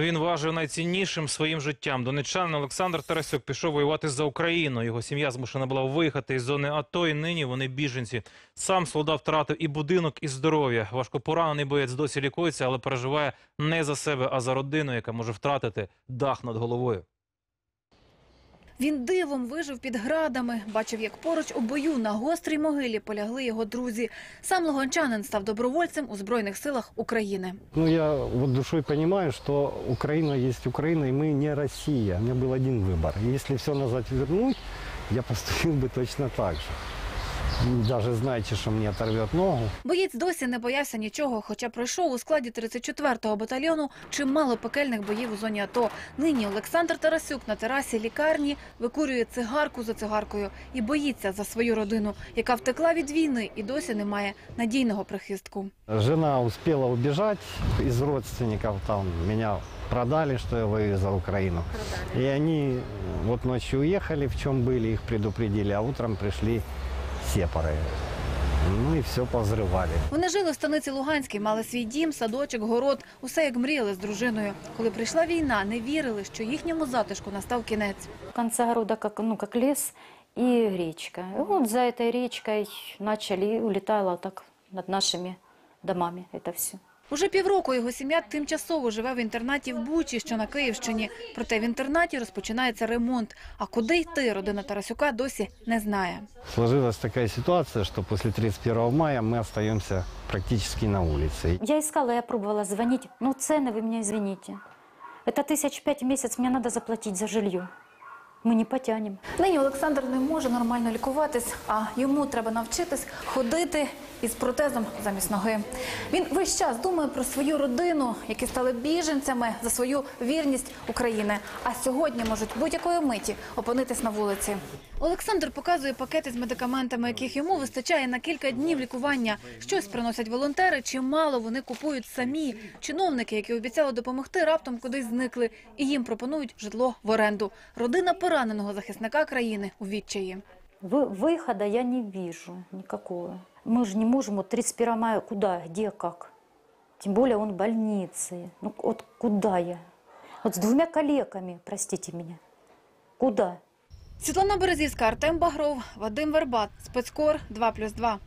Він важив найціннішим своїм життям. Донеччанин Олександр Тарасюк пішов воювати за Україну. Його сім'я змушена була виїхати із зони АТО, і нині вони біженці. Сам солдат втратив і будинок, і здоров'я. Важко поранений боєць досі лікується, але переживає не за себе, а за родину, яка може втратити дах над головою. Він дивом вижив під градами, бачив, як поруч у бою на гострій могилі полягли його друзі. Сам луганчанин став добровольцем у Збройних силах України. Ну, я вот душой понимаю, что Украина есть Украина, и мы не Россия. У меня был один выбор. Если все назад вернуть, я поступил бы точно так же. Даже знаете, что мне оторвет ногу. Боєць досі не боявся нічого, хоча пройшов у складі 34-го батальйону чимало пекельних боїв у зоні АТО. Нині Олександр Тарасюк на терасі лікарні викурює цигарку за цигаркою і боїться за свою родину, яка втекла від війни і досі не має надійного прихистку. Жена успела убежать из родственников, там меня продали, что я воюю за Украину. И они вот ночью уехали, в чем были, их предупредили, а утром пришли сепары. Ну и все повзрывали. Вони жили в станиці Луганській, мали свій дім, садочок, город, усе як мріяли з дружиною. Коли прийшла війна, не вірили, що їхньому затишку настав кінець. В конце огорода как, ну, как лес и речка. И вот за этой речкой начали, и улетало так над нашими домами это все. Уже півроку його сім'я тимчасово живе в інтернаті в Бучі, що на Київщині. Проте в інтернаті розпочинається ремонт. А куди йти родина Тарасюка досі не знає. Сложилась такая ситуация, что после 31 мая мы остаемся практически на улице. Я искала, я пробовала звонить. Ну, цены вы меня извините. Это тысяч пять в месяц мне надо заплатить за жилье. Мы не потянем. Нині Олександр не може нормально лікуватись, а йому треба навчитись ходити із протезом замість ноги. Він весь час думає про свою родину, які стали біженцями за свою вірність України. А сьогодні можуть будь-якої миті опинитись на вулиці. Олександр показує пакети з медикаментами, яких йому вистачає на кілька днів лікування. Щось приносять волонтери, чимало вони купують самі. Чиновники, які обіцяли допомогти, раптом кудись зникли, і їм пропонують житло в оренду. Родина пораненого захисника країни у відчаї. Вы, выхода я не вижу никакого. Мы же не можем вот 31 мая куда, где, как. Тем более он в больнице. Ну вот куда я? Вот с двумя коллегами, простите меня. Куда? Світлана Березівська, Артем Багров, Вадим Вербат, спецкор 2+,2.